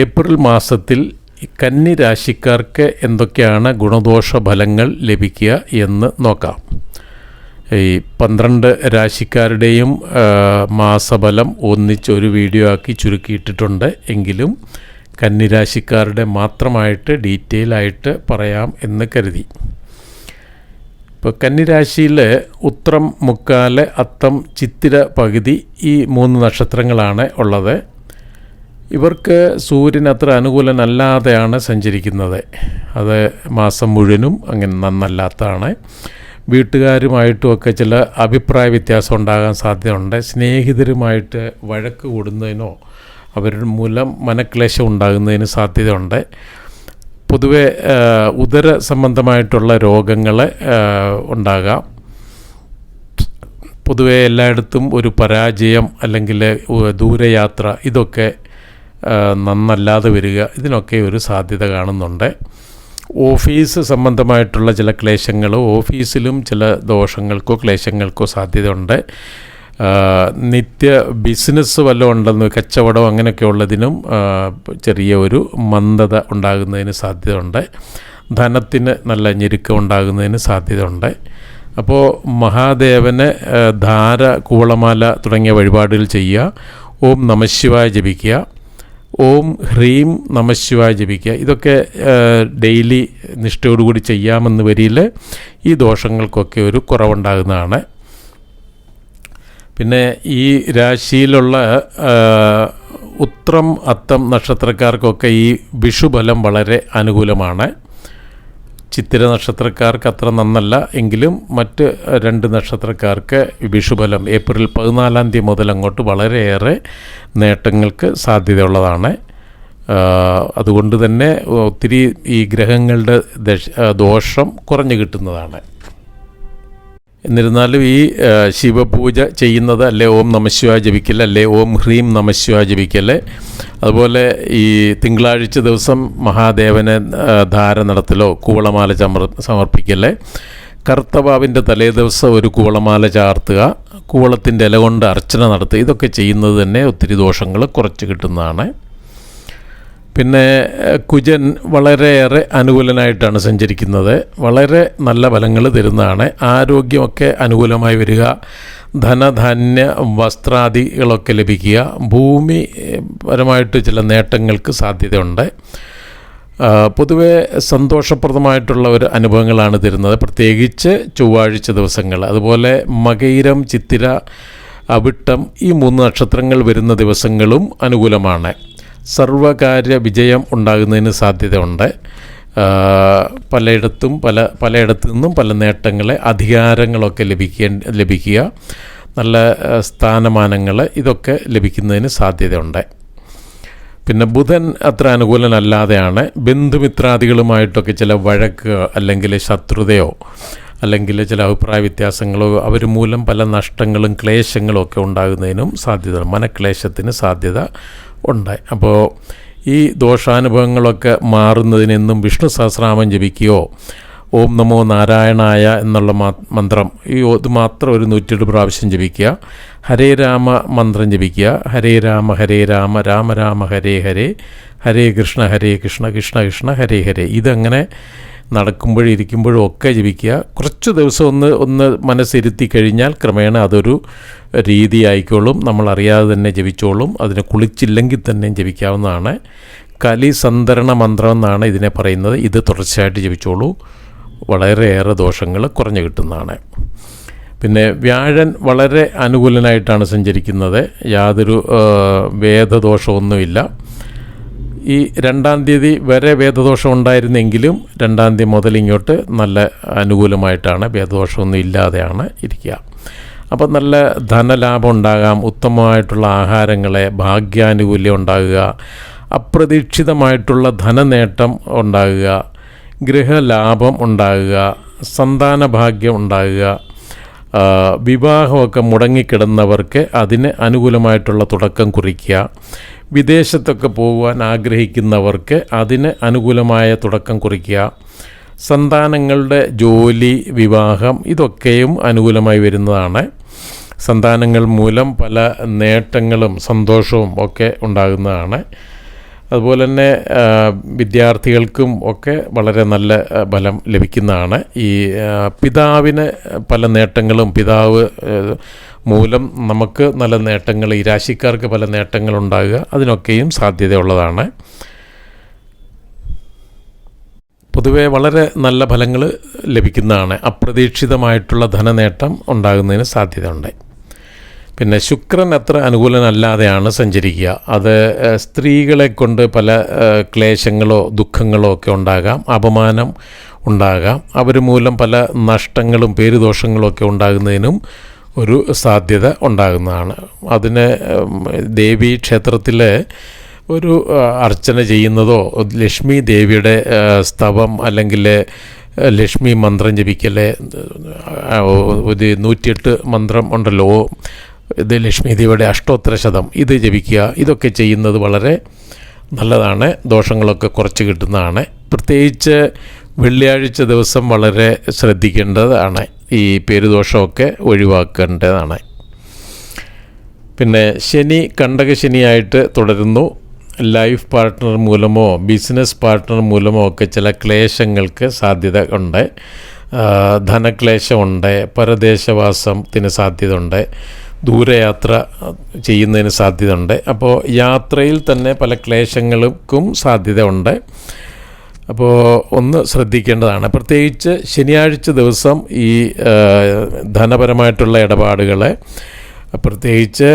April മാസത്തിൽ കന്നി രാശിക്കാർക്ക് എന്തൊക്കെയാണ് ഗുണദോഷ ഫലങ്ങൾ ലഭിക്കുക എന്ന് നോക്കാം. ഈ പന്ത്രണ്ട് രാശിക്കാരുടെയും മാസഫലം ഒന്നിച്ച് ഒരു വീഡിയോ ആക്കി ചുരുക്കിയിട്ടിട്ടുണ്ട്. എങ്കിലും കന്നിരാശിക്കാരുടെ മാത്രമായിട്ട് ഡീറ്റെയിൽ ആയിട്ട് പറയാം എന്ന് കരുതി. ഇപ്പോൾ കന്നിരാശിയിൽ ഉത്രം മുക്കാൽ അത്തം ചിത്തിര പകുതി ഈ മൂന്ന് നക്ഷത്രങ്ങളാണ് ഉള്ളത്. ഇവർക്ക് സൂര്യൻ അത്ര അനുകൂലനല്ലാതെയാണ് സഞ്ചരിക്കുന്നത്. അത് മാസം മുഴുവനും അങ്ങനെ നന്നല്ലാത്തതാണ്. വീട്ടുകാരുമായിട്ടുമൊക്കെ ചില അഭിപ്രായ വ്യത്യാസം ഉണ്ടാകാൻ സാധ്യതയുണ്ട്. സ്നേഹിതരുമായിട്ട് വഴക്ക് കൂടുന്നതിനോ അവരുടെ മൂലം മനക്ലേശം ഉണ്ടാകുന്നതിന് സാധ്യതയുണ്ട്. പൊതുവെ ഉദര സംബന്ധമായിട്ടുള്ള രോഗങ്ങൾ ഉണ്ടാകാം. പൊതുവെ എല്ലായിടത്തും ഒരു പരാജയം അല്ലെങ്കിൽ ദൂരയാത്ര ഇതൊക്കെ നന്നല്ലാതെ വരിക ഇതിനൊക്കെ ഒരു സാധ്യത കാണുന്നുണ്ട്. ഓഫീസ് സംബന്ധമായിട്ടുള്ള ചില ക്ലേശങ്ങൾ ഓഫീസിലും ചില ദോഷങ്ങൾക്കോ ക്ലേശങ്ങൾക്കോ സാധ്യതയുണ്ട്. നിത്യ ബിസിനസ് വല്ലതും ഉണ്ടെന്ന് കച്ചവടം അങ്ങനെയൊക്കെ ഉള്ളതിനും ചെറിയ ഒരു മന്ദത ഉണ്ടാകുന്നതിന് സാധ്യതയുണ്ട്. ധനത്തിന് നല്ല ഞെരുക്കം ഉണ്ടാകുന്നതിന് സാധ്യതയുണ്ട്. അപ്പോൾ മഹാദേവന് ധാര കൂളമാല തുടങ്ങിയ വഴിപാടുകൾ ചെയ്യുക. ഓം നമശിവായ ജപിക്കുക. ഓം ഹ്രീം നമശിവായ ജപിക്കുക. ഇതൊക്കെ ഡെയിലി നിഷ്ഠയോടുകൂടി ചെയ്യാമെന്ന് വരിയിൽ ഈ ദോഷങ്ങൾക്കൊക്കെ ഒരു കുറവുണ്ടാകുന്നതാണ്. പിന്നെ ഈ രാശിയിലുള്ള ഉത്രം അത്തം നക്ഷത്രക്കാർക്കൊക്കെ ഈ വിഷുബലം വളരെ അനുകൂലമാണ്. ചിത്തിര നക്ഷത്രക്കാർക്ക് അത്ര നന്നല്ല. എങ്കിലും മറ്റ് രണ്ട് നക്ഷത്രക്കാർക്ക് വിഷുബലം ഏപ്രിൽ പതിനാലാം തീയതി മുതൽ അങ്ങോട്ട് വളരെയേറെ നേട്ടങ്ങൾക്ക് സാധ്യതയുള്ളതാണ്. അതുകൊണ്ട് തന്നെ ഒത്തിരി ഈ ഗ്രഹങ്ങളുടെ ദോഷം കുറഞ്ഞു കിട്ടുന്നതാണ്. എന്നിരുന്നാലും ഈ ശിവപൂജ ചെയ്യുന്നത് അല്ലേ ഓം നമശിവ ജപിക്കൽ അല്ലേ ഓം ഹ്രീം നമശിവ ജപിക്കൽ അതുപോലെ ഈ തിങ്കളാഴ്ച ദിവസം മഹാദേവനെ ധാര നടത്തലോ കൂവളമാല ചമർ സമർപ്പിക്കൽ കർത്തവാവിന്റെ തലേ ദിവസം ഒരു കൂവളമാല ചാർത്തുക കൂവളത്തിന്റെ ഇല കൊണ്ട് അർച്ചന നടത്തുക. ഇതൊക്കെ ചെയ്യുന്നത് തന്നെ ഒത്തിരി ദോഷങ്ങൾ കുറച്ച് കിട്ടുന്നതാണ്. പിന്നെ കുജൻ വളരെയേറെ അനുകൂലനായിട്ടാണ് സഞ്ചരിക്കുന്നത്. വളരെ നല്ല ഫലങ്ങൾ തരുന്നതാണ്. ആരോഗ്യമൊക്കെ അനുകൂലമായി വരിക ധനധാന്യ വസ്ത്രാദികളൊക്കെ ലഭിക്കുക ഭൂമി പരമായിട്ട് ചില നേട്ടങ്ങൾക്ക് സാധ്യതയുണ്ട്. പൊതുവെ സന്തോഷപ്രദമായിട്ടുള്ള ഒരു അനുഭവങ്ങളാണ് തരുന്നത്. പ്രത്യേകിച്ച് ചൊവ്വാഴ്ച ദിവസങ്ങൾ. അതുപോലെ മകയിരം ചിത്തിര അവിട്ടം ഈ മൂന്ന് നക്ഷത്രങ്ങൾ വരുന്ന ദിവസങ്ങളും അനുകൂലമാണ്. സർവകാര്യ വിജയം ഉണ്ടാകുന്നതിന് സാധ്യതയുണ്ട്. പലയിടത്തും പല പലയിടത്തു നിന്നും പല നേട്ടങ്ങളെ അധികാരങ്ങളൊക്കെ ലഭിക്കേണ്ട ലഭിക്കുക നല്ല സ്ഥാനമാനങ്ങൾ ഇതൊക്കെ ലഭിക്കുന്നതിന് സാധ്യതയുണ്ട്. പിന്നെ ബുധൻ അത്ര അനുകൂലനല്ലാതെയാണ്. ബന്ധുമിത്രാദികളുമായിട്ടൊക്കെ ചില വഴക്ക് അല്ലെങ്കിൽ ശത്രുതയോ അല്ലെങ്കിൽ ചില അഭിപ്രായ വ്യത്യാസങ്ങളോ അവർ മൂലം പല നഷ്ടങ്ങളും ക്ലേശങ്ങളും ഒക്കെ ഉണ്ടാകുന്നതിനും സാധ്യത മനക്ലേശത്തിന് സാധ്യത ഉണ്ട്. അപ്പോൾ ഈ ദോഷാനുഭവങ്ങളൊക്കെ മാറുന്നതിനെന്നും വിഷ്ണു സഹസ്രാമം ജപിക്കുകയോ ഓം നമോ നാരായണായ എന്നുള്ള മന്ത്രം ഈ ഇത് മാത്രം ഒരു നൂറ്റെട്ട് പ്രാവശ്യം ജപിക്കുക. ഹരേ രാമ മന്ത്രം ജപിക്കുക. ഹരേ രാമ ഹരേ രാമ രാമ രാമ ഹരേ ഹരേ. ഹരേ കൃഷ്ണ ഹരേ കൃഷ്ണ കൃഷ്ണ കൃഷ്ണ ഹരേ ഹരേ. ഇതങ്ങനെ നടക്കുമ്പോഴും ഇരിക്കുമ്പോഴും ഒക്കെ ജപിക്കുക കുറച്ച് ദിവസം ഒന്ന് ഒന്ന് മനസ്സിരുത്തി കഴിഞ്ഞാൽ ക്രമേണ അതൊരു രീതി ആയിക്കോളും നമ്മൾ അറിയാതെ തന്നെ ജപിച്ചോളും അതിനെ കുളിച്ചില്ലെങ്കിൽ തന്നെ ജപിക്കാവുന്നതാണ് കലി സന്തരണ മന്ത്രം എന്നാണ് ഇതിനെ പറയുന്നത്. ഇത് തുടർച്ചയായിട്ട് ജപിച്ചോളൂ വളരെയേറെ ദോഷങ്ങൾ കുറഞ്ഞു കിട്ടുന്നതാണ്. പിന്നെ വ്യാഴൻ വളരെ അനുകൂലനായിട്ടാണ് സഞ്ചരിക്കുന്നത്. യാതൊരു വേദദോഷമൊന്നുമില്ല. ഈ രണ്ടാം തീയതി വരെ വേദദോഷം ഉണ്ടായിരുന്നെങ്കിലും രണ്ടാം തീയതി മുതൽ ഇങ്ങോട്ട് നല്ല അനുകൂലമായിട്ടാണ് വേദദോഷമൊന്നും ഇല്ലാതെയാണ് ഇരിക്കുക. അപ്പം നല്ല ധനലാഭം ഉണ്ടാകാം ഉത്തമമായിട്ടുള്ള ആഹാരങ്ങളെ ഭാഗ്യാനുകൂല്യം ഉണ്ടാകുക അപ്രതീക്ഷിതമായിട്ടുള്ള ധനനേട്ടം ഉണ്ടാകുക ഗൃഹലാഭം ഉണ്ടാകുക സന്താന ഭാഗ്യം ഉണ്ടാകുക വിവാഹമൊക്കെ മുടങ്ങിക്കിടന്നവർക്ക് അതിന് അനുകൂലമായിട്ടുള്ള തുടക്കം കുറിക്കുക. വിദേശത്തൊക്കെ പോകുവാൻ ആഗ്രഹിക്കുന്നവർക്ക് അതിന് അനുകൂലമായ തുടക്കം കുറിക്കുക. സന്താനങ്ങളുടെ ജോലി വിവാഹം ഇതൊക്കെയും അനുകൂലമായി വരുന്നതാണ്. സന്താനങ്ങൾ മൂലം പല നേട്ടങ്ങളും സന്തോഷവും ഒക്കെ ഉണ്ടാകുന്നതാണ്. അതുപോലെ തന്നെ വിദ്യാർത്ഥികൾക്കും ഒക്കെ വളരെ നല്ല ഫലം ലഭിക്കുന്നതാണ്. ഈ പിതാവിന് പല നേട്ടങ്ങളും പിതാവ് മൂലം നമുക്ക് നല്ല നേട്ടങ്ങൾ ഈ രാശിക്കാർക്ക് പല നേട്ടങ്ങളുണ്ടാകുക അതിനൊക്കെയും സാധ്യതയുള്ളതാണ്. പൊതുവെ വളരെ നല്ല ഫലങ്ങൾ ലഭിക്കുന്നതാണ്. അപ്രതീക്ഷിതമായിട്ടുള്ള ധനനേട്ടം ഉണ്ടാകുന്നതിന് സാധ്യതയുണ്ട്. പിന്നെ ശുക്രൻ അത്ര അനുകൂലനല്ലാതെയാണ് സഞ്ചരിക്കുക. അത് സ്ത്രീകളെ കൊണ്ട് പല ക്ലേശങ്ങളോ ദുഃഖങ്ങളോ ഒക്കെ ഉണ്ടാകാം അപമാനം ഉണ്ടാകാം. അവർ മൂലം പല നഷ്ടങ്ങളും പേരുദോഷങ്ങളും ഒക്കെ ഉണ്ടാകുന്നതിനും ഒരു സാധ്യത ഉണ്ടാകുന്നതാണ്. അതിന് ദേവി ക്ഷേത്രത്തിൽ ഒരു അർച്ചന ചെയ്യുന്നതോ ലക്ഷ്മി ദേവിയുടെ സ്തവം അല്ലെങ്കിൽ ലക്ഷ്മി മന്ത്രം ജപിക്കൽ ഒരു നൂറ്റിയെട്ട് മന്ത്രം ഉണ്ടല്ലോ ഇത് ലക്ഷ്മി ദേവിയുടെ അഷ്ടോത്തര ശതം. ഇത് ജപിക്കുക. ഇതൊക്കെ ചെയ്യുന്നത് വളരെ നല്ലതാണ്. ദോഷങ്ങളൊക്കെ കുറച്ച് കിട്ടുന്നതാണ്. പ്രത്യേകിച്ച് വെള്ളിയാഴ്ച ദിവസം വളരെ ശ്രദ്ധിക്കേണ്ടതാണ്. ഈ പേരുദോഷമൊക്കെ ഒഴിവാക്കേണ്ടതാണ്. പിന്നെ ശനി കണ്ടകശനിയായിട്ട് തുടരുന്നു. ലൈഫ് പാർട്ട്ണർ മൂലമോ ബിസിനസ് പാർട്ട്ണർ മൂലമോ ഒക്കെ ചില ക്ലേശങ്ങൾക്ക് സാധ്യത ഉണ്ട്. ധനക്ലേശമുണ്ട്. പരദേശവാസത്തിന് സാധ്യത ഉണ്ട് ദൂരയാത്ര ചെയ്യുന്നതിന് സാധ്യതയുണ്ട്. അപ്പോൾ യാത്രയിൽ തന്നെ പല ക്ലേശങ്ങൾക്കും സാധ്യത ഉണ്ട് അപ്പോൾ ഒന്ന് ശ്രദ്ധിക്കേണ്ടതാണ്. പ്രത്യേകിച്ച് ശനിയാഴ്ച ദിവസം ഈ ധനപരമായിട്ടുള്ള ഇടപാടുകളെ പ്രത്യേകിച്ച്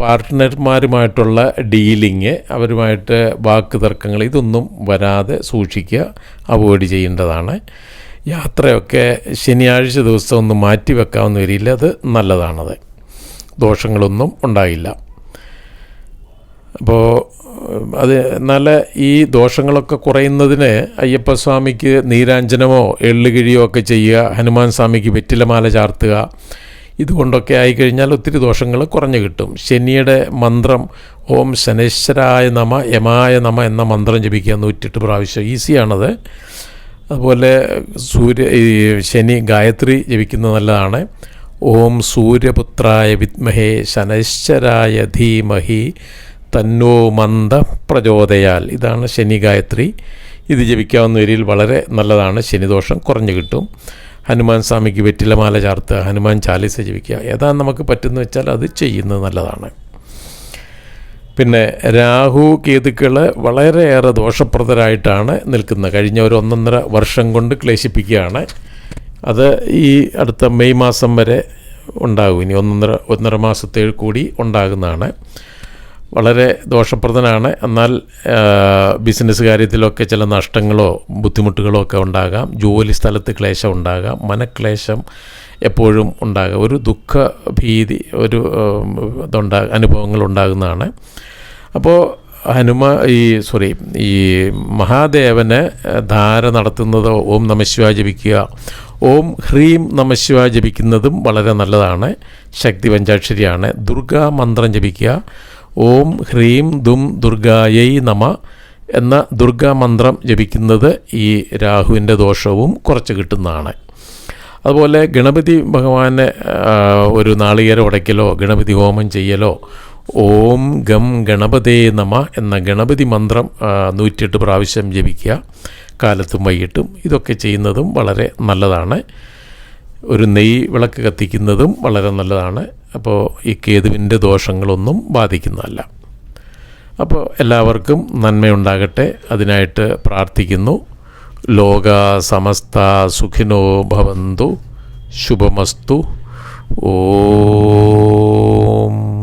പാർട്ട്ണർമാരുമായിട്ടുള്ള ഡീലിങ് അവരുമായിട്ട് വാക്ക് തർക്കങ്ങൾ ഇതൊന്നും വരാതെ സൂക്ഷിക്കുക അവോയ്ഡ് ചെയ്യേണ്ടതാണ്. യാത്രയൊക്കെ ശനിയാഴ്ച ദിവസം ഒന്ന് മാറ്റി വെക്കാവുന്ന വരില്ല അത് നല്ലതാണത്. ദോഷങ്ങളൊന്നും ഉണ്ടായില്ല. അപ്പോൾ അത് നല്ല ഈ ദോഷങ്ങളൊക്കെ കുറയുന്നതിന് അയ്യപ്പസ്വാമിക്ക് നീരാഞ്ജനമോ എള്ളുകിഴിയോ ഒക്കെ ചെയ്യുക ഹനുമാൻ സ്വാമിക്ക് വെറ്റിലമാല ചാർത്തുക ഇതുകൊണ്ടൊക്കെ ആയിക്കഴിഞ്ഞാൽ ഒത്തിരി ദോഷങ്ങൾ കുറഞ്ഞു കിട്ടും. ശനിയുടെ മന്ത്രം ഓം ശനേശ്വരായ നമ യമായ നമ എന്ന മന്ത്രം ജപിക്കുക നൂറ്റെട്ട് പ്രാവശ്യം ഈസിയാണത്. അതുപോലെ സൂര്യ ഈ ശനി ഗായത്രി ജപിക്കുന്നത് നല്ലതാണ്. ഓം സൂര്യപുത്രായ വിദ്മഹേ ശനൈശ്വരായ ധീമഹി തന്നോ മന്ദ പ്രചോദയാൽ. ഇതാണ് ശനി ഗായത്രി. ഇത് ജപിക്കാവുന്ന വരിയിൽ വളരെ നല്ലതാണ്. ശനിദോഷം കുറഞ്ഞു കിട്ടും. ഹനുമാൻ സ്വാമിക്ക് വെറ്റിലമാല ചാർത്തുക ഹനുമാൻ ചാലിസ ജപിക്കുക. ഏതാണ് നമുക്ക് പറ്റുന്ന വെച്ചാൽ അത് ചെയ്യുന്നത് നല്ലതാണ്. പിന്നെ രാഹു കേതുക്കൾ വളരെയേറെ ദോഷപ്രദരായിട്ടാണ് നിൽക്കുന്നത്. കഴിഞ്ഞ ഒരു ഒന്നൊന്നര വർഷം കൊണ്ട് ക്ലേശിപ്പിക്കുകയാണ്. അത് ഈ അടുത്ത മെയ് മാസം വരെ ഉണ്ടാകും. ഇനി ഒന്നൊന്നര ഒന്നര മാസത്തേൽ കൂടി ഉണ്ടാകുന്നതാണ്. വളരെ ദോഷപ്രദനാണ്. എന്നാൽ ബിസിനസ് കാര്യത്തിലൊക്കെ ചില നഷ്ടങ്ങളോ ബുദ്ധിമുട്ടുകളോ ഒക്കെ ഉണ്ടാകാം. ജോലി സ്ഥലത്ത് ക്ലേശം ഉണ്ടാകാം. മനക്ലേശം എപ്പോഴും ഉണ്ടാകാം. ഒരു ദുഃഖ ഭീതി ഒരു ഇതുണ്ടാ അനുഭവങ്ങൾ ഉണ്ടാകുന്നതാണ്. അപ്പോൾ ഹനുമ ഈ സോറി ഈ മഹാദേവന് ധാര നടത്തുന്നത് ഓം നമശിവ ജപിക്കുക. ഓം ഹ്രീം നമശിവ ജപിക്കുന്നതും വളരെ നല്ലതാണ്. ശക്തി പഞ്ചാക്ഷരിയാണ് ദുർഗാ മന്ത്രം ജപിക്കുക. ഓം ഹ്രീം ദും ദുർഗായൈ നമ എന്ന ദുർഗാ മന്ത്രം ജപിക്കുന്നത് ഈ രാഹുവിന്റെ ദോഷവും കുറച്ച് കിട്ടുന്നതാണ്. അതുപോലെ ഗണപതി ഭഗവാന് ഒരു നാളികേരം ഉടയ്ക്കലോ ഗണപതി ഹോമം ചെയ്യലോ ഓം ഗം ഗണപതേ നമ എന്ന ഗണപതി മന്ത്രം നൂറ്റിയെട്ട് പ്രാവശ്യം ജപിക്കുക. കാലത്തും വൈകിട്ടും ഇതൊക്കെ ചെയ്യുന്നതും വളരെ നല്ലതാണ്. ഒരു നെയ് വിളക്ക് കത്തിക്കുന്നതും വളരെ നല്ലതാണ്. അപ്പോൾ ഈ കേതുവിന്റെ ദോഷങ്ങളൊന്നും ബാധിക്കുന്നതല്ല. അപ്പോൾ എല്ലാവർക്കും നന്മയുണ്ടാകട്ടെ. അതിനായിട്ട് പ്രാർത്ഥിക്കുന്നു. ലോക സമസ്ത സുഖിനോ ഭവന്തു. ശുഭമസ്തു. ഓം.